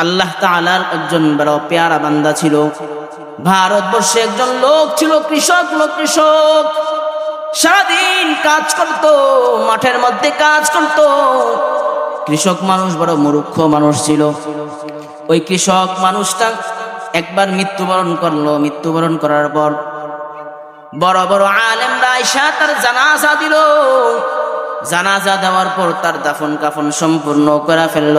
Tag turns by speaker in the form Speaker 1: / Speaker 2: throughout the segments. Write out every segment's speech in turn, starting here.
Speaker 1: আল্লাহ তাআলার একজন বড় পেয়ারা বান্দা ছিল। ভারতবর্ষে একজন লোক ছিল কৃষক, লোক কৃষক। সারাদিন কাজ করত, মাঠের মধ্যে কাজ করত। কৃষক মানুষ বড় মূর্খ মানুষ ছিল। ওই কৃষক মানুষটা একবার মৃত্যুবরণ করল। মৃত্যুবরণ করার পর বড় বড় আলেমরা আয়সা তার জানাজা দিল। জানাজা দেওয়ার পর তার দাফন কাফন সম্পূর্ণ করে ফেলল।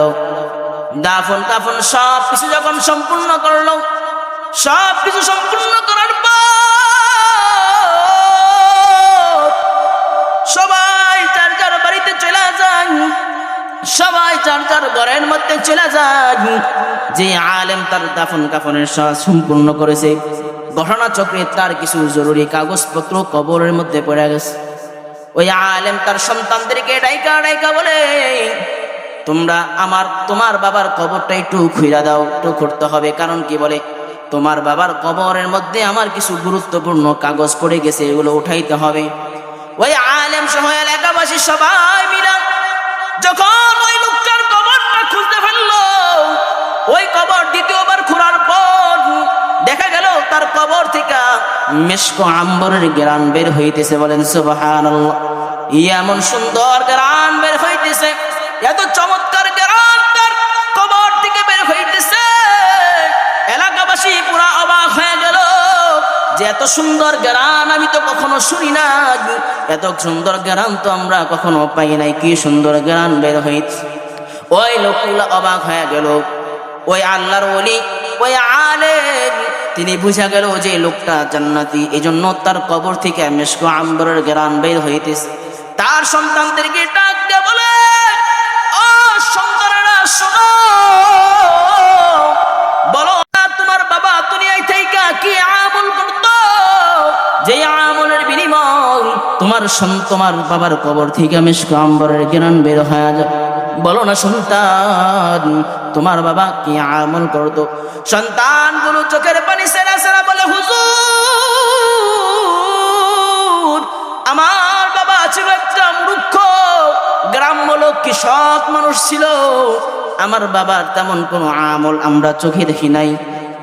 Speaker 1: দাফন কাফন সব কিছু যখন সম্পূর্ণ করল, সব কিছু সম্পূর্ণ করার পর সবাই যার যার বাড়িতে চলে যান, সবাই যার যার ঘরের মধ্যে চলে যান। যে আলেম তার দাফন কাফনের সব সম্পূর্ণ করেছে, ঘটনা চক্রে তার কিছু জরুরি কাগজপত্র কবরের মধ্যে পড়ে গেছে। ওই আলেম তার সন্তানদেরকে ডাইকা ডাইকা বলে তোমরা আমার, তোমার বাবার কবরটা একটু খুইরা দাও, একটু করতে হবে। কারণ কি বলে? তোমার বাবার কবরের মধ্যে আমার কিছু গুরুত্বপূর্ণ কাগজ পড়ে গেছে, এগুলো উঠাইতে হবে। ওই আলেম সহ এলাকাবাসী সবাই মিলা যখন ওই লোকটার কবরটা খুঁজতে ফেলল ওই কবর দ্বিতীয়বার খোঁড়ার পর দেখা গেল তার কবর থেকে মেশকো আম্বরের গ্রান বের হইতেছে বলেন সুবাহান এমন সুন্দর গ্রান বের হইতেছে, এত চমৎকার যে এত সুন্দর গ্রান আমি তো কখনো শুনি না এত সুন্দর গ্রান তো আমরা কখনো পাই নাই। কি সুন্দর গ্রান বের হইছে। ওই লোকগুলো অবাক হয়ে গেল। ওই আল্লাহর ওলি, ওই আলেম, তিনি বুঝা গেল যে লোকটা জান্নাতি। এই জন্য তার কবর থেকে মেশকো আম্বরের গ্রান বের হইতেছে। তার সন্তানদেরকে ডাক দিয়ে বলে তোমার তোমার বাবার কবর থেকে মেশকো আম্বরের জ্ঞান বের হয়ে যায় বলো না সন্তান, তোমার বাবা কি আমল করতো? সন্তানগুলো চোখের পানি সেরা সেরা বলে, হুজুর, আমার বাবা ছিল একটা মূর্খ। গ্রাম্য লোক কৃষক মানুষ ছিল? আমার বাবার তেমন কোনো আমল আমরা চোখে দেখি নাই।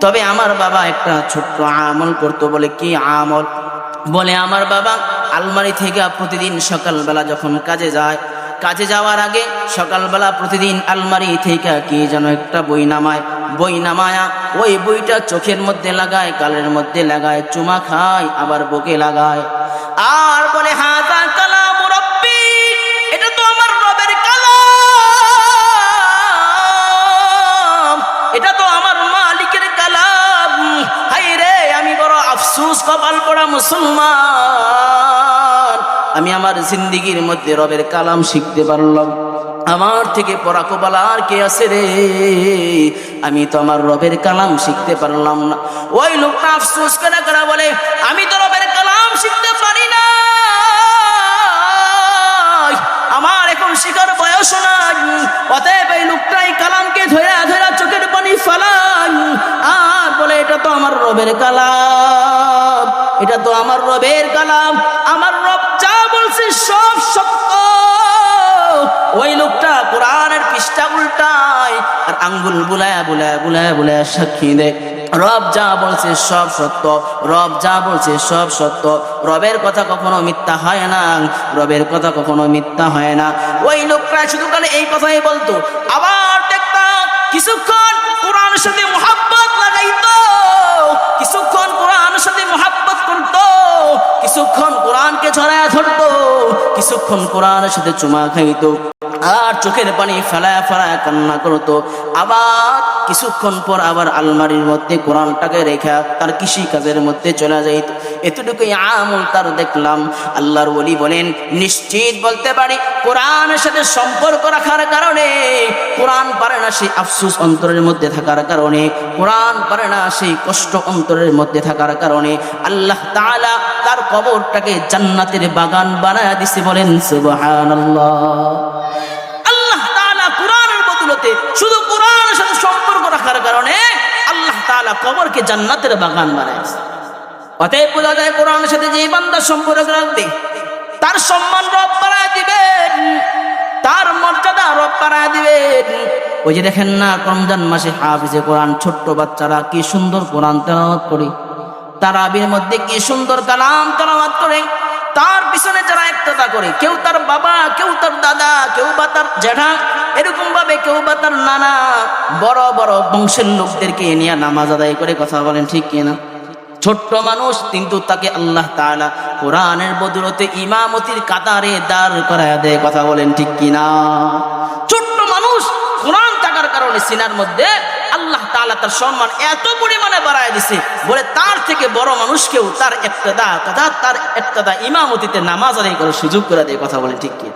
Speaker 1: তবে আমার বাবা একটা ছোট্ট আমল করতো বলে, কি আমল? বলে, আমার বাবা আলমারি থেকে প্রতিদিন সকালবেলা যখন কাজে যায়, কাজে যাওয়ার আগে সকালবেলা প্রতিদিন আলমারি থেকে কি যেন একটা বই নামায়, বই নামায়া ওই বইটা চোখের মধ্যে লাগায়, কালের মধ্যে লাগায়, চুমা খায়, আবার বুকে লাগায়। আর বলে হাজা কালাম রব্বি, এটা তো আমার রবের কালাম, এটা তো আমার মালিকের কালাম। হাই রে আমি বড় আফসুস কপাল পড়া মুসলমান। আমি আমার জিন্দিগির মধ্যে রবের কালাম শিখতে পারলাম। আমার থেকে পরাকবাল আর কে আছে রে? আমি তো আমার রবের কালাম শিখতে পারলাম না। ওই লোকটা আফসোস করে করে বলে, আমি তো রবের কালাম শিখতে পারি না। আমার এখন শিকার বয়স নাই, অতএব এই লোকটাই কালামকে ধরে ধরে চোখের পানি ফেলাই। আর বলে, এটা তো আমার রবের কালাম, এটা তো আমার রবের কালাম, আমার রব বলছে, সব সত্য। ওই লোকটা কোরআনের পৃষ্ঠা উল্টায় আর আঙ্গুল বুলায় বুলায় বুলায় বুলায় সাক্ষী দেয়। রব যা বলছে সব সত্য, রব যা বলছে সব সত্য। রবের কথা কখনো মিথ্যা হয় না, রবের কথা কখনো মিথ্যা হয় না। ওই লোকটা শুধু কালে এই কথাই বলতো। আবার দেখতাম কিছুক্ষণ কোরআনের সাথে মোহাব্বত কোরআনকে ছড়ায় ধরতো কিছুক্ষণ কোরআনের সাথে চুমা খাইতো, আর চোখের পানি ফেলায় ফেলায় কান্না করতো। আবার কিছুক্ষণ পর আবার আলমারির মধ্যে কোরআনটাকে রেখা তার কৃষি কাজের মধ্যে চলে যাইত। এতটুকুই আমল তার দেখলাম। আল্লাহর বলি বলেন, নিশ্চিত বলতে পারি, কোরআনের সাথে সম্পর্ক রাখার কারণে, কোরআন পারে না সেই আফসুস অন্তরের মধ্যে থাকার কারণে, কোরআন পারে না সেই কষ্ট অন্তরের মধ্যে থাকার কারণে, আল্লাহ তাআলা তার কবরটাকে জান্নাতের বাগান বানায় দিছে বলেন, সুবহানাল্লাহ। বদলতে শুধু কোরআনের সাথে সম্পর্ক রাখার কারণে, আল্লাহ তাআলা কবরকে জান্নাতের বাগান বানাইছে অতএব বোঝা যায় কোরআনের সাথে যে বান্দা সম্পর্ক রাখবে, তার সম্মান রব বাড়ায় দিবেন, তার মর্যাদা রব বাড়ায় দিবেন। ওই যে দেখেন না, রমজান মাসে হাফিজে কোরআন, ছোট্ট বাচ্চারা কি সুন্দর কোরআন তেলাওয়াত করে, তারাবির মধ্যে কি সুন্দর কালাম তেলাওয়াত করে, তার পিছনে যারা একতা করে, কেউ তার বাবা, কেউ তার দাদা, কেউ বা তার জ্যাঠা এরকম ভাবে কেউ বা তার নানা, বড় বড় বংশের লোকদেরকে নিয়ে নামাজ আদায় করে কথা বলেন, ঠিক কিনা? ছোট্ট মানুষ, কিন্তু তাকে আল্লাহ তাআলা কোরআনের বদলতে ইমামতির কাতারে দাঁড় করায় দেয়। কথা বলেন ঠিক কিনা? ছোট্ট মানুষ কোরআন থাকার কারণে সিনার মধ্যে আল্লাহ তালা তার সম্মান এত পরিমাণে বাড়ায় দিছে, বলে তার থেকে বড় মানুষকেও তার একটাদা তথা তার একটাদা ইমামতিতে নামাজ আদায় করার সুযোগ করে দেয়। কথা বলেন ঠিক কি